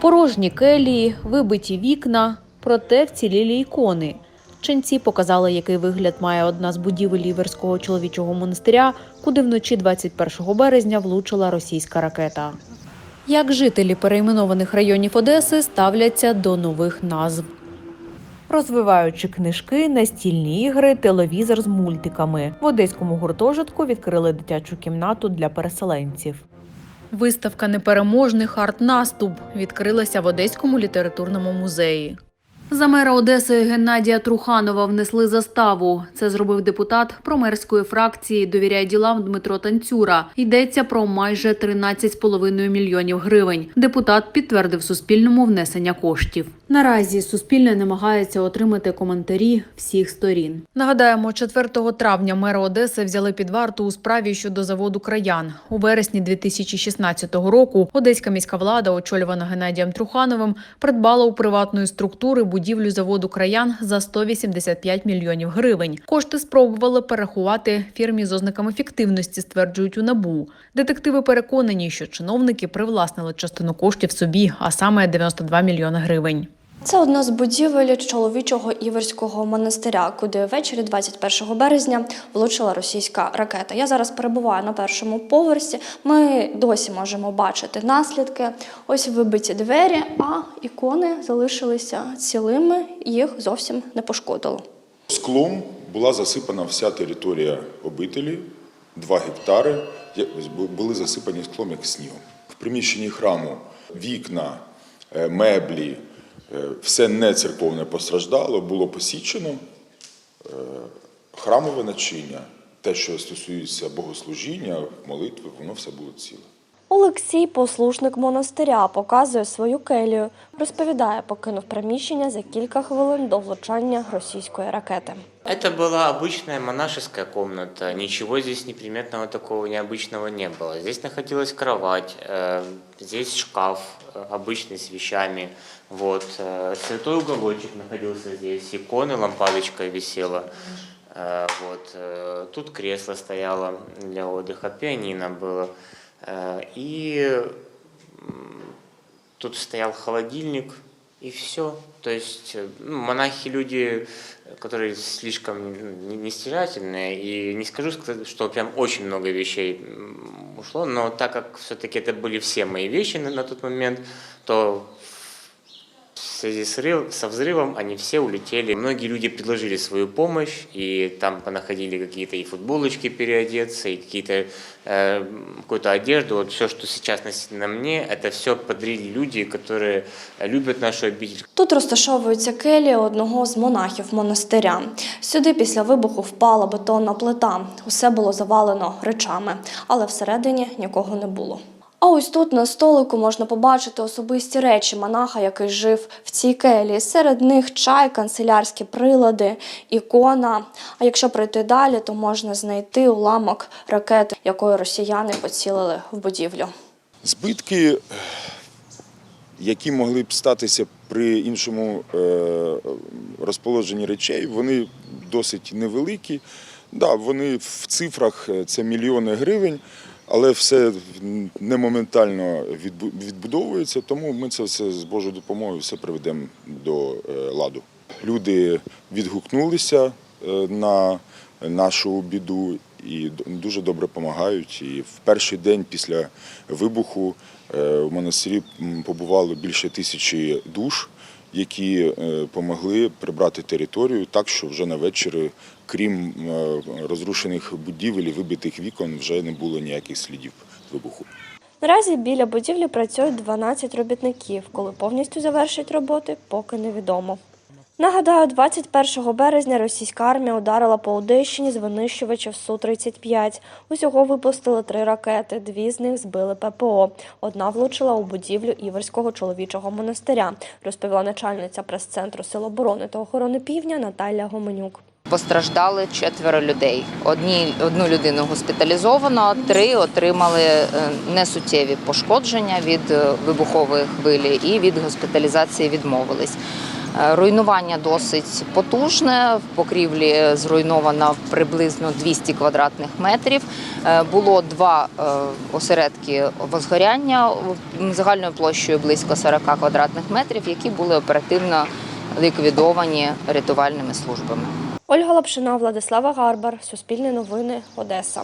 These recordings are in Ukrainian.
Порожні келії, вибиті вікна, проте вцілілі ікони. Ченці показали, який вигляд має одна з будівель Іверського чоловічого монастиря, куди вночі 21 березня влучила російська ракета. Як жителі перейменованих районів Одеси ставляться до нових назв? Розвиваючи книжки, настільні ігри, телевізор з мультиками. В одеському гуртожитку відкрили дитячу кімнату для переселенців. Виставка непереможних арт-наступ відкрилася в Одеському літературному музеї. За мера Одеси Геннадія Труханова внесли заставу. Це зробив депутат промерської фракції Довіряй ділам Дмитро Танцюра. Йдеться про майже 13,5 мільйонів гривень. Депутат підтвердив Суспільному внесення коштів. Наразі Суспільне намагається отримати коментарі всіх сторін. Нагадаємо, 4 травня мера Одеси взяли під варту у справі щодо заводу краян. У вересні 2016 року одеська міська влада, очолювана Геннадієм Трухановим, придбала у приватної структури будівлю заводу краян за 185 мільйонів гривень. Кошти спробували перерахувати фірмі з ознаками фіктивності, стверджують у набу. Детективи переконані, що чиновники привласнили частину коштів собі, а саме 92 мільйони гривень. Це одна з будівель чоловічого іверського монастиря, куди ввечері 21 березня влучила російська ракета. Я зараз перебуваю на першому поверсі. Ми досі можемо бачити наслідки. Ось вибиті двері, а ікони залишилися цілими, їх зовсім не пошкодило. Склом була засипана вся територія обителі, 2 гектари були засипані склом як снігом. В приміщенні храму вікна, е, меблі, все не церковне постраждало, було посічено. Е, Храмове начиння, те, що стосується богослужіння, молитви, воно все було ціле. Олексій, послушник монастиря, показує свою келію. Розповідає, покинув приміщення за кілька хвилин до влучання російської ракети. Это была обычная монашеская комната. Ничего здесь неприметного такого необычного не было. Здесь находилась кровать, э, здесь шкаф э, обычный с вещами. Вот. э, Святой уголочек находился здесь, иконы, лампадочка висела. Э, Вот. э, Тут кресло стояло для отдыха, пианино было. Э, И м, тут стоял холодильник, и все. То есть э, ну, монахи люди, которые слишком ну, не- не стяжательные, и не скажу, сказать, что прям очень много вещей м, ушло, но так как все-таки это были все мои вещи на, на тот момент, то в связи с, рыв- со взрывом они все улетели. Многие люди предложили свою помощь, и там понаходили какие-то и футболочки переодеться, и какие-то э, какую-то одежду. Вот все, что сейчас носит на мне, это все подарили люди, которые э, любят нашу обитель. Тут розташовується келія одного з монахів монастиря. Сюди після вибуху впала бетонна плита. Усе було завалено речами, але всередині нікого не було. А ось тут на столику можна побачити особисті речі монаха, який жив в цій келії. Серед них чай, канцелярські прилади, ікона. А якщо пройти далі, то можна знайти уламок ракети, якою росіяни поцілили в будівлю. Збитки, які могли б статися при іншому е, розположенні речей, вони досить невеликі. Да, вони в цифрах е, це мільйони гривень, але все не моментально відбу- відбудовується, тому ми це все з Божою допомогою все приведемо до е, ладу. Люди відгукнулися е, на нашу біду і дуже добре допомагають. І в перший день після вибуху е, в монастирі побувало більше тисячі душ, які допомогли прибрати територію так, що вже на вечір, крім е, розрушених будівель і вибитих вікон, вже не було ніяких слідів вибуху. Наразі біля будівлі працюють 12 робітників. Коли повністю завершать роботи, поки невідомо. Нагадаю, 21 березня російська армія ударила по Одещині з винищувачів Су-35. Усього випустили три ракети, дві з них збили ППО. Одна влучила у будівлю Іверського чоловічого монастиря, розповіла начальниця прес-центру Сил оборони та охорони півдня Наталя Гоменюк. Постраждали четверо людей. Одні, одну людину госпіталізовано, три отримали е, несуттєві пошкодження від е, вибухової хвилі і від госпіталізації відмовились. Е, Руйнування досить потужне. В покрівлі зруйновано приблизно 200 квадратних метрів. Е, Було два е, осередки возгоряння загальною площею близько 40 квадратних метрів, які були оперативно ліквідовані рятувальними службами. Ольга Лапшина, Владислава Гарбар, Суспільне новини, Одеса.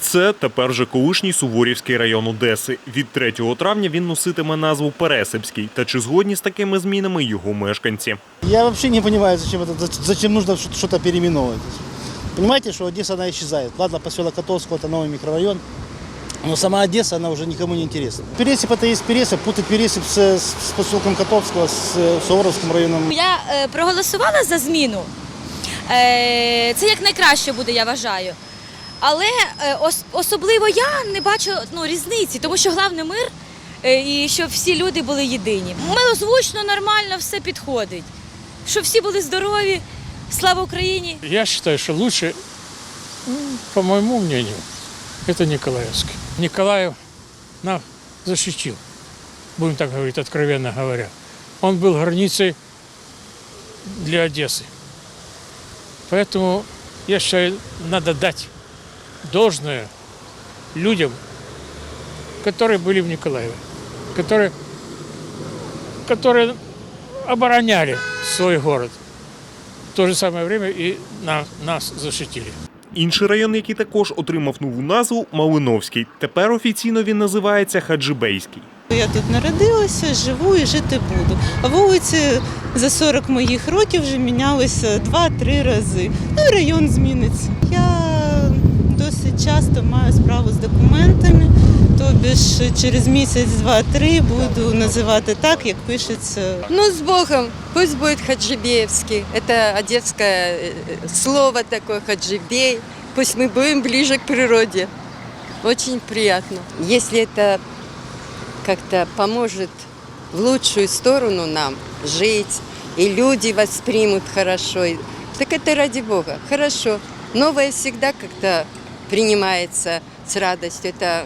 Це тепер же колишній Суворівський район Одеси. Від 3 травня він носитиме назву Пересипський. Та чи згодні з такими змінами його мешканці? Я вообще не понимаю, зачем, это, зач- зачем нужно что- что-то переименовывать. Понимаете, что Одесса, она исчезает. Ладно, поселок Котовского, это новый микрорайон, но сама Одесса, она уже никому не интересна. Пересип это есть Пересип, путать Пересип с, с поселком Котовского, с э, Суворовским районом. Я е, проголосувала за зміну. Е, це як найкраще буде, я вважаю. Але е, ос- особливо я не бачу ну, різниці, тому що головне мир е, і щоб всі люди були єдині. Милозвучно, нормально, все підходить. Щоб всі були здорові, слава Україні! Я считаю, что лучше, м, по моему мнению, это Николаевский. Николаев нас защитил, будем так говорить, откровенно говоря. Он был границей для Одессы. Поэтому я считаю, надо дать должное людям, которые были в Николаеве, которые, которые обороняли свой город в то же самое время и на, нас защитили. Інший район, який також отримав нову назву Малиновський. Тепер офіційно він називається Хаджибейський. Я тут народилася, живу і жити буду. А вулиці за 40 моїх років вже мінялися два-три рази. Ну і район зміниться. Я досить часто маю справу з документами, тобі ж через місяць, два-три буду називати так, як пишеться Ну, с Богом. Пусть будет Хаджибеевский. Это одесское э, слово такое, Хаджибей. Пусть мы будем ближе к природе. Очень приятно. Если это как-то поможет в лучшую сторону нам жить, и люди воспримут хорошо, так это ради Бога. Хорошо. Новое всегда как-то принимается с радостью. Это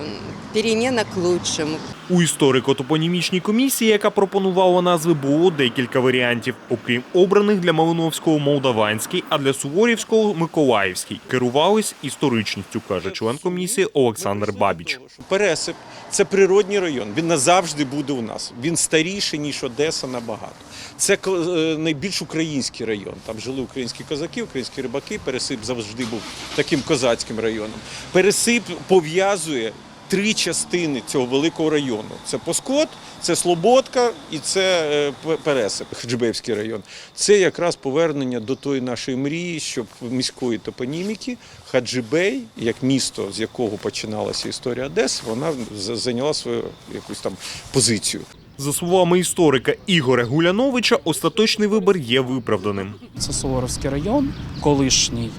перемена к лучшему. У історико-топонімічній комісії, яка пропонувала назви, було декілька варіантів. Окрім обраних для Малиновського Молдаванський, а для Суворівського Миколаївський. Керувались історичністю, каже член комісії Олександр Бабіч. Пересип це природній район. Він назавжди буде у нас. Він старіший, ніж Одеса набагато. Це е, найбільш український район. Там жили українські козаки, українські рибаки. Пересип завжди був таким козацьким районом. Пересип пов'язує три частини цього великого району: це Поскот, це Слободка і це е, Пересип, Хаджибеївський район. Це якраз повернення до тої нашої мрії, щоб міської топоніміки Хаджибей, як місто, з якого починалася історія Одеси, вона зайняла свою якусь там позицію. За словами історика Ігоря Гуляновича, остаточний вибір є виправданим. Це Суворовський район, колишній.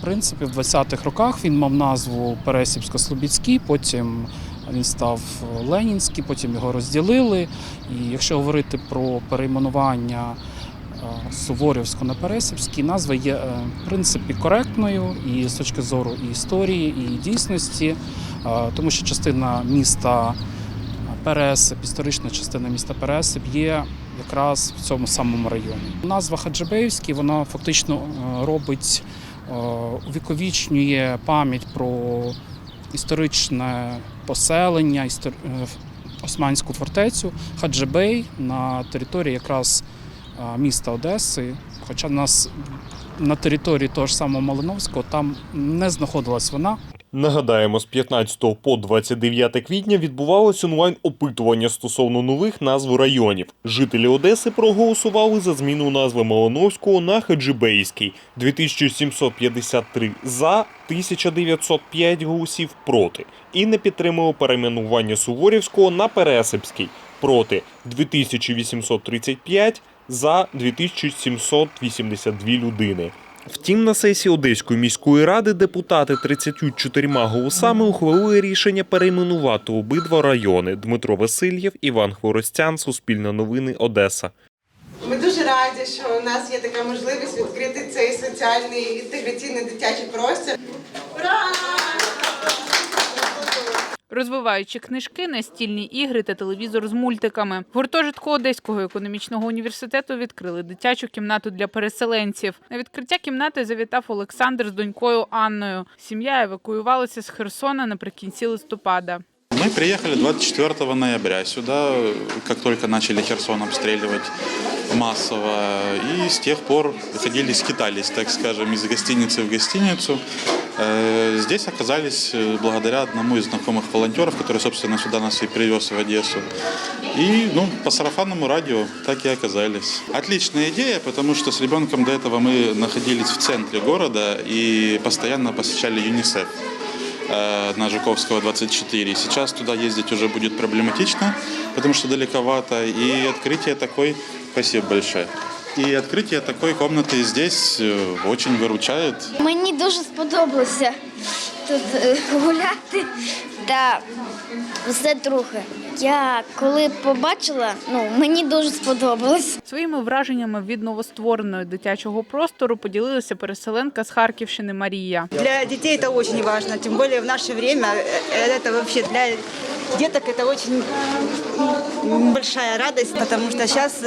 В принципі, в 20-х роках він мав назву Пересіпсько-Слобідський, потім він став Ленінський, потім його розділили. І якщо говорити про перейменування е, Суворівського на Пересипський, назва є е, в принципі коректною і з точки зору і історії, і дійсності, е, тому що частина міста Пересип, історична частина міста Пересип є якраз в цьому самому районі. Назва Хаджибеївський вона фактично робить увіковічнює пам'ять про історичне поселення, е, османську фортецю Хаджибей на території якраз е, міста Одеси. Хоча нас на території того ж самого Малиновського там не знаходилась вона. Нагадаємо, з 15 по 29 квітня відбувалось онлайн опитування стосовно нових назв районів. Жителі Одеси проголосували за зміну назви Малиновського на Хаджибейський. 2753 за, 1905 голосів проти. І не підтримали перейменування Суворівського на Пересипський проти 2835 за 2782 людини. Втім, на сесії Одеської міської ради депутати 34 голосами ухвалили рішення перейменувати обидва райони. Дмитро Васильєв, Іван Хворостян, Суспільне новини, Одеса. Ми дуже раді, що у нас є така можливість відкрити цей соціальний інтеграційний дитячий простір. Ура! Розвиваючи книжки, настільні ігри та телевізор з мультиками. В гуртожитку Одеського економічного університету відкрили дитячу кімнату для переселенців. На відкриття кімнати завітав Олександр з донькою Анною. Сім'я евакуювалася з Херсона наприкінці листопада. Мы приехали 24 ноября сюда, как только начали Херсон обстреливать массово. И с тех пор ходили, скитались, так скажем, из гостиницы в гостиницу. Э, Здесь оказались э, благодаря одному из знакомых волонтеров, который, собственно, сюда нас и привез в Одессу. И ну, по сарафанному радио так и оказались. Отличная идея, потому что с ребенком до этого мы находились в центре города и постоянно посещали ЮНИСЕФ э, на Жуковского 24. Сейчас туда ездить уже будет проблематично, потому что далековато. И открытие такой, спасибо большое. И открытие такой комнаты здесь э, очень выручает. Мені дуже сподобалося тут е, гуляти та все трохи. Я коли побачила, ну мені дуже сподобалось. Своїми враженнями від новоствореного дитячого простору поділилася переселенка з Харківщини Марія. Для детей это очень важно, тем более в наше время э, это вообще для деток это очень большая радость, потому что сейчас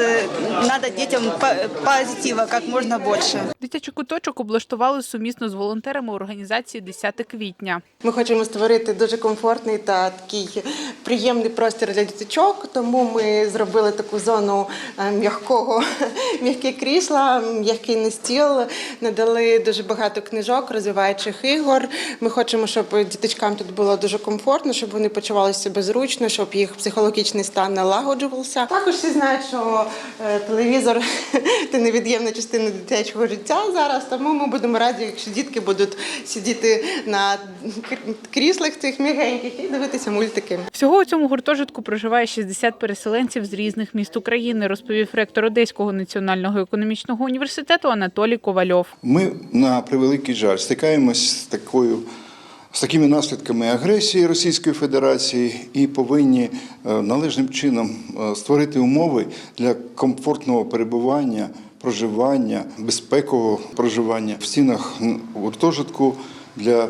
надо детям по- позитива как можно больше. Дитячий куточок облаштували сумісно з волонтерами організації 10 квітня. Ми хочемо створити дуже комфортний та такий приємний простір для діточок, тому ми зробили таку зону е, м'якого, м'які крісла, м'який настіл, надали дуже багато книжок, розвиваючих ігор. Ми хочемо, щоб діточкам тут було дуже комфортно, щоб вони почувалися себе зручно, щоб їх психологічний стан налагоджувався. Також всі знають, що е, телевізор це невід'ємна частина дитячого життя зараз. Тому ми будемо раді, якщо дітки будуть сидіти на кр- кріслах цих м'ягеньких і дивитися мультики. Всього у цьому гуртожитку проживає 60 переселенців з різних міст України, розповів ректор Одеського національного економічного університету Анатолій Ковальов. Ми на превеликий жаль стикаємось з такою. З такими наслідками агресії Російської Федерації і повинні е, належним чином е, створити умови для комфортного перебування, проживання, безпекового проживання в стінах гуртожитку для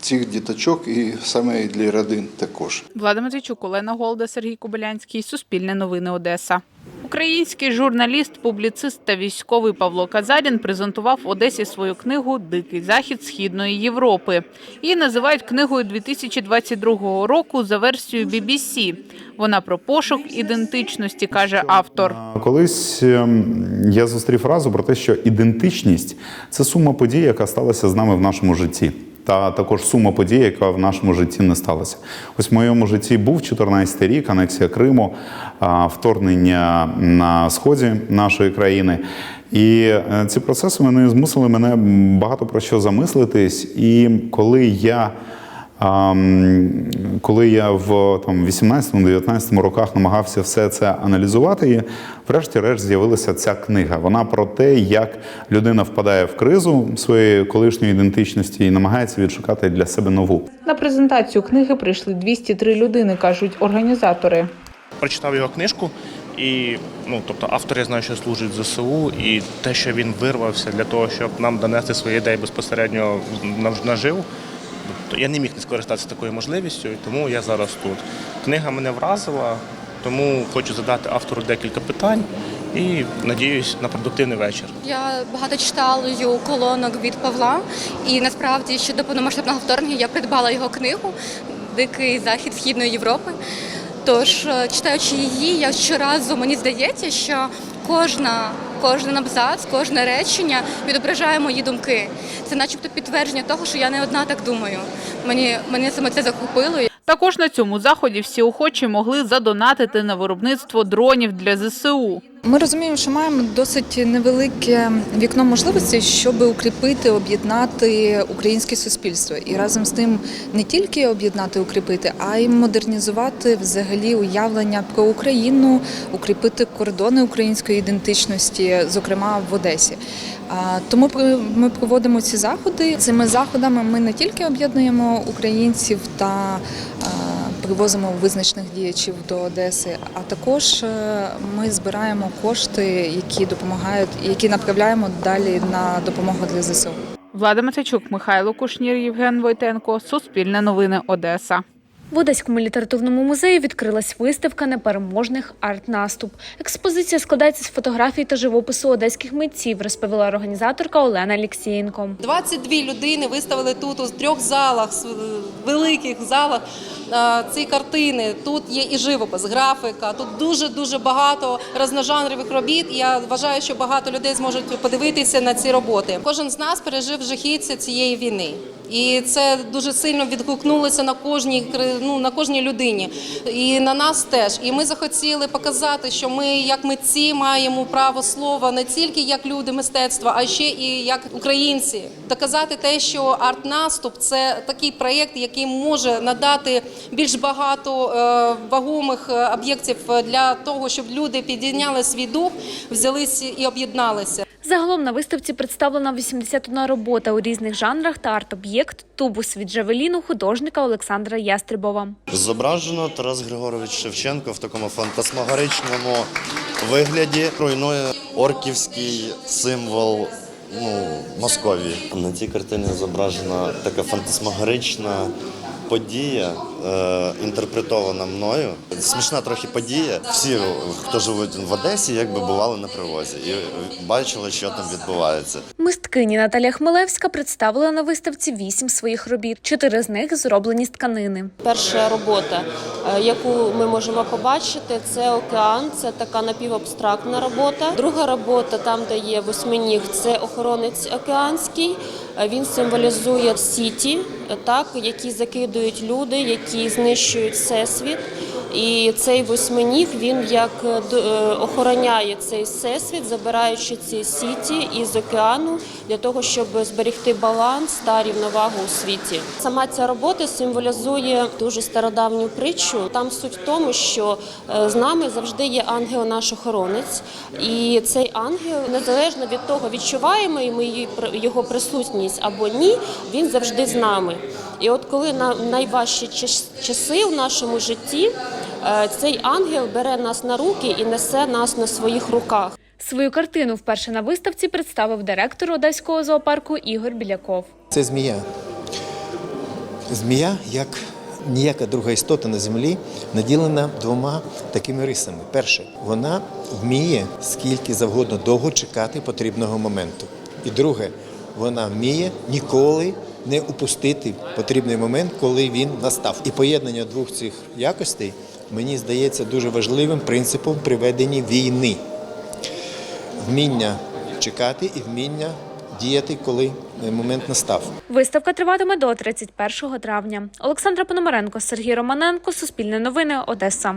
цих діточок і саме і для родин також. Влада Матвійчук, Олена Голда, Сергій Кобилянський. Суспільне новини Одеса. Український журналіст, публіцист та військовий Павло Казарін презентував в Одесі свою книгу Дикий захід Східної Європи. Її називають книгою 2022 року за версією BBC. Вона про пошук ідентичності, каже автор. Колись ем, я зустрів фразу про те, що ідентичність це сума подій, яка сталася з нами в нашому житті. Та також сума подій, яка в нашому житті не сталася. Ось в моєму житті був 14 рік, анексія Криму, вторгнення на сході нашої країни. І е, ці процеси вони змусили мене багато про що замислитись. І коли я а, коли я в там 18-19 роках намагався все це аналізувати, і врешті-решт з'явилася ця книга. Вона про те, як людина впадає в кризу своєї колишньої ідентичності і намагається відшукати для себе нову. На презентацію книги прийшли 203 людини, кажуть організатори. прочитав його книжку, і ну тобто автор я знаю, що служить ЗСУ, і те, що він вирвався для того, щоб нам донести свої ідеї безпосередньо то я не міг не скористатися такою можливістю, і тому я зараз тут. Книга мене вразила, тому хочу задати автору декілька питань і надіюсь на продуктивний вечір. Я багато читала колонок від Павла, і насправді ще до повномасштабного вторгнення я придбала його книгу Дикий захід Східної Європи. Тож, е, читаючи її, я щоразу мені здається, що кожна, кожен абзац, кожне речення відображає мої думки. Це начебто підтвердження того, що я не одна так думаю. Мені, мені саме це захопило. Також на цьому заході всі охочі могли задонатити на виробництво дронів для ЗСУ. Ми розуміємо, що маємо досить невелике вікно можливостей, щоб укріпити, об'єднати українське суспільство, і разом з тим не тільки об'єднати, укріпити, а й модернізувати взагалі уявлення про Україну, укріпити кордони української ідентичності, зокрема в Одесі. Тому ми проводимо ці заходи. Цими заходами ми не тільки об'єднуємо українців та а, визначених діячів до Одеси, а також е, ми збираємо кошти, які допомагають, які направляємо далі на допомогу для ЗСУ. Влада Матвійчук, Михайло Кушнір, Євген Войтенко. Суспільне новини Одеса. В Одеському літературному музеї відкрилась виставка непереможних арт-наступ. Експозиція складається з фотографій та живопису одеських митців, розповіла організаторка Олена Алєксєєнко. 22 людини виставили тут у трьох залах, великих залах е, ці картини. Тут є і живопис, графіка. Тут дуже дуже багато різножанрових робіт. Я вважаю, що багато людей зможуть подивитися на ці роботи. Кожен з нас пережив жахіття цієї війни. І це дуже сильно відгукнулося на кожній ну, на кожній людині, і на нас теж. І ми захотіли показати, що ми, як митці, маємо право слова не тільки як люди мистецтва, а ще і як українці. Доказати те, що арт-наступ це такий проєкт, який може надати більш багато е, вагомих е, об'єктів для того, щоб люди підійняли свій дух, взялися і об'єдналися. Загалом на виставці представлена 81 робота у різних жанрах та арт-об'єкт тубус від Джавеліну художника Олександра Ястребова. Зображено Тарас Григорович Шевченко в такому фантасмагоричному вигляді. Руйнує орківський символ ну, Московії. На цій картині зображена така фантасмагорична подія, інтерпретована мною. Смішна трохи подія. Всі, хто живуть в Одесі, якби бували на привозі і бачили, що там відбувається. Мисткині Наталя Хмелевська представила на виставці вісім своїх робіт. Чотири з них зроблені з тканини. Перша робота, е, яку ми можемо побачити, це океан, це така напівабстрактна робота. Друга робота, там де є восьминіг, це охоронець океанський. Е, Він символізує сіті, е, так, які закидують люди, які знищують всесвіт. І цей восьминіг він як е, е, охороняє цей всесвіт, забираючи ці сіті із океану для того, щоб зберегти баланс та рівновагу у світі. Сама ця робота символізує дуже стародавню притчу. Там суть в тому, що е, з нами завжди є ангел наш охоронець, і цей ангел, незалежно від того, відчуваємо ми його присутність або ні, він завжди з нами. І от коли на найважчі часи в нашому житті, е, цей ангел бере нас на руки і несе нас на своїх руках. Свою картину вперше на виставці представив директор Одеського зоопарку Ігор Біляков. Це змія. Змія, як ніяка друга істота на землі, наділена двома такими рисами. Перше, вона вміє скільки завгодно довго чекати потрібного моменту. І друге, вона вміє ніколи не упустити потрібний момент, коли він настав. І поєднання двох цих якостей мені здається дуже важливим принципом при веденні війни. Вміння чекати і вміння діяти, коли момент настав. Виставка триватиме до 31 травня. Олександра Пономаренко, Сергій Романенко, Суспільне новини, Одеса.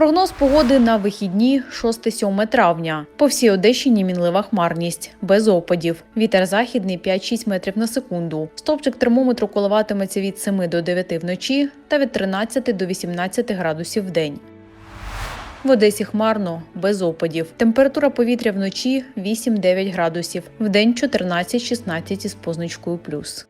Прогноз погоди на вихідні 6-7 травня. По всій Одещині мінлива хмарність, без опадів. Вітер західний 5-6 метрів на секунду. Стовпчик термометру коливатиметься від 7 до 9 вночі та від 13 до 18 градусів в день. В Одесі хмарно, без опадів. Температура повітря вночі 8-9 градусів, вдень 14-16 із позначкою плюс.